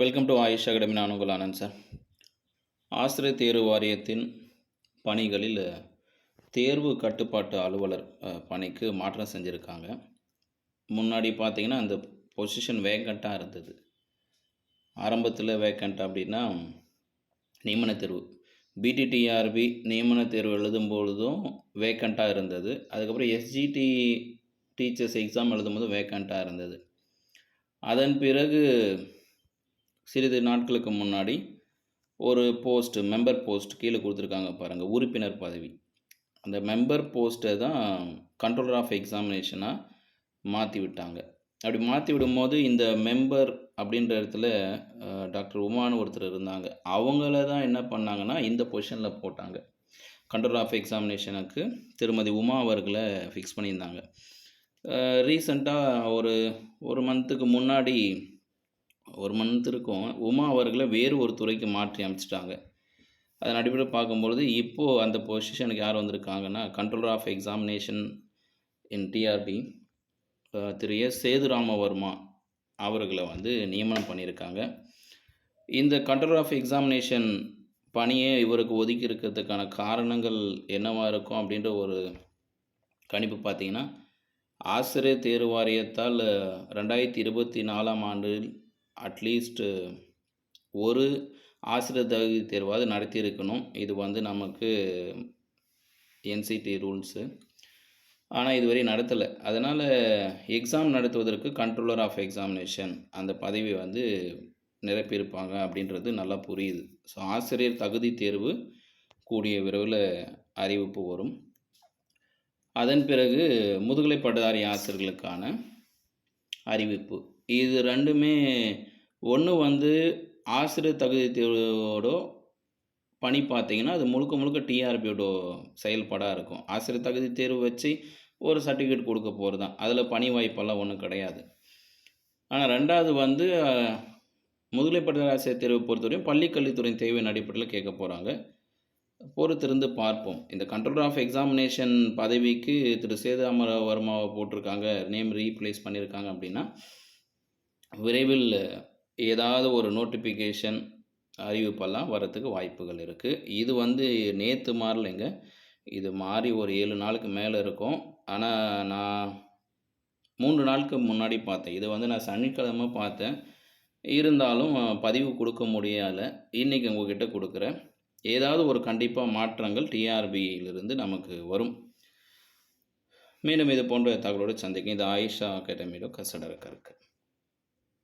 Welcome to AYUSH academy நான் உங்கள் Anand sir ஆசிரியர் தேர்வு வாரியத்தின் பணிகளில் தேர்வு கட்டுப்பாட்டு அலுவலர் பணிக்கு மாற்றம் செஞ்சுருக்காங்க. முன்னாடி பார்த்திங்கன்னா அந்த பொசிஷன் வேக்கண்ட்டாக இருந்தது. ஆரம்பத்தில் வேக்கண்ட் அப்படின்னா நியமன தேர்வு. பிடிடிஆர்பி நியமன தேர்வு எழுதும் பொழுதும் வேக்கண்ட்டாக இருந்தது. அதுக்கப்புறம் எஸ்ஜிடி டீச்சர்ஸ் எக்ஸாம் எழுதும் போதும் வேக்கண்ட்டாக இருந்தது. அதன் பிறகு சிறிது நாட்களுக்கு முன்னாடி ஒரு போஸ்ட் மெம்பர் போஸ்ட் கீழே கொடுத்துருக்காங்க பாருங்கள் உறுப்பினர் பதவி. அந்த மெம்பர் போஸ்ட்டை தான் கண்ட்ரோலர் ஆஃப் எக்ஸாமினேஷனாக மாற்றி விட்டாங்க அப்படி மாற்றி விடும்போது இந்த மெம்பர் அப்படின்ற இடத்துல டாக்டர் உமான்னு ஒருத்தர் இருந்தாங்க. அவங்கள தான் என்ன பண்ணாங்கன்னா இந்த பொசிஷனில் போட்டாங்க. கண்ட்ரோல் ஆஃப் எக்ஸாமினேஷனுக்கு திருமதி உமா அவர்களை ஃபிக்ஸ் பண்ணியிருந்தாங்க. ரீசண்டாக ஒரு ஒரு மந்த்துக்கு முன்னாடி ஒரு மந்த் இருக்கும். உமா அவர்களை வேறு ஒரு துறைக்கு மாற்றி அமைச்சிட்டாங்க. அதன் அடிப்படையில் பார்க்கும்பொழுது இப்போது அந்த பொசிஷனுக்கு யார் வந்திருக்காங்கன்னா controller of examination in TRB Thiru S. Sethuramavarma அவர்களை வந்து நியமனம் பண்ணியிருக்காங்க. இந்த கண்ட்ரோலர் ஆஃப் எக்ஸாமினேஷன் பணியை இவருக்கு ஒதுக்கி இருக்கிறதுக்கான காரணங்கள் என்னவாக இருக்கும் அப்படின்ற ஒரு கணிப்பு பார்த்தீங்கன்னா ஆசிரியர் தேர்வு வாரியத்தால் ரெண்டாயிரத்தி இருபத்தி நாலாம் ஆண்டில் அட்லீஸ்ட்டு uh, ஒரு ஆசிரியர் தகுதி தேர்வாவது நடத்தியிருக்கணும். இது வந்து நமக்கு என்சிடி ரூல்ஸு ஆனால் இதுவரை நடத்தலை. அதனால் எக்ஸாம் நடத்துவதற்கு கண்ட்ரோலர் ஆஃப் எக்ஸாமினேஷன் அந்த பதவி வந்து நிரப்பியிருப்பாங்க அப்படின்றது நல்லா புரியுது. ஸோ ஆசிரியர் தகுதி தேர்வு கூடிய விரைவில் அறிவிப்பு வரும். அதன் பிறகு முதுகலை பட்டதாரி ஆசிரியர்களுக்கான அறிவிப்பு. இது ரெண்டுமே ஒன்று வந்து ஆசிரியர் தகுதி தேர்வோட பணி பார்த்தீங்கன்னா அது முழுக்க முழுக்க டிஆர்பியோட செயல்பாடாக இருக்கும். ஆசிரியர் தகுதி தேர்வு வச்சு ஒரு சர்டிஃபிகேட் கொடுக்க போகிறது தான் அதில் பணி வாய்ப்பெல்லாம் ஒன்றும் கிடையாது. ஆனால் ரெண்டாவது வந்து அஹ், முதுகலை ஆசிரியர் தேர்வை பொறுத்தவரையும் பள்ளிக்கல்வித்துறையின் தேவையின் அடிப்படையில் கேட்க போகிறாங்க பொறுத்திருந்து பார்ப்போம். இந்த கண்ட்ரோலர் ஆஃப் எக்ஸாமினேஷன் பதவிக்கு திரு. சேதாமர வர்மாவை போட்டிருக்காங்க. நேம் ரீப்ளேஸ் பண்ணியிருக்காங்க அப்படின்னா விரைவில் ஏதாவது ஒரு நோட்டிஃபிகேஷன் அறிவிப்பெல்லாம் வரத்துக்கு வாய்ப்புகள் இருக்குது இது வந்து நேற்று மாறலைங்க. இது மாறி ஒரு ஏழு நாளுக்கு மேலே இருக்கும். ஆனால் நான் மூன்று நாளுக்கு முன்னாடி பார்த்தேன். இது வந்து நான் சனிக்கிழமை பார்த்தேன். இருந்தாலும் பதிவு கொடுக்க முடியலை. இன்றைக்கி உங்ககிட்ட கொடுக்குறேன். ஏதாவது ஒரு கண்டிப்பாக மாற்றங்கள் டிஆர்பியிலிருந்து நமக்கு வரும். மீண்டும் இது போன்ற தகவலோடு சந்திக்கும் இது ஆயிஷா அகாடமியோட கசடர கருக்கு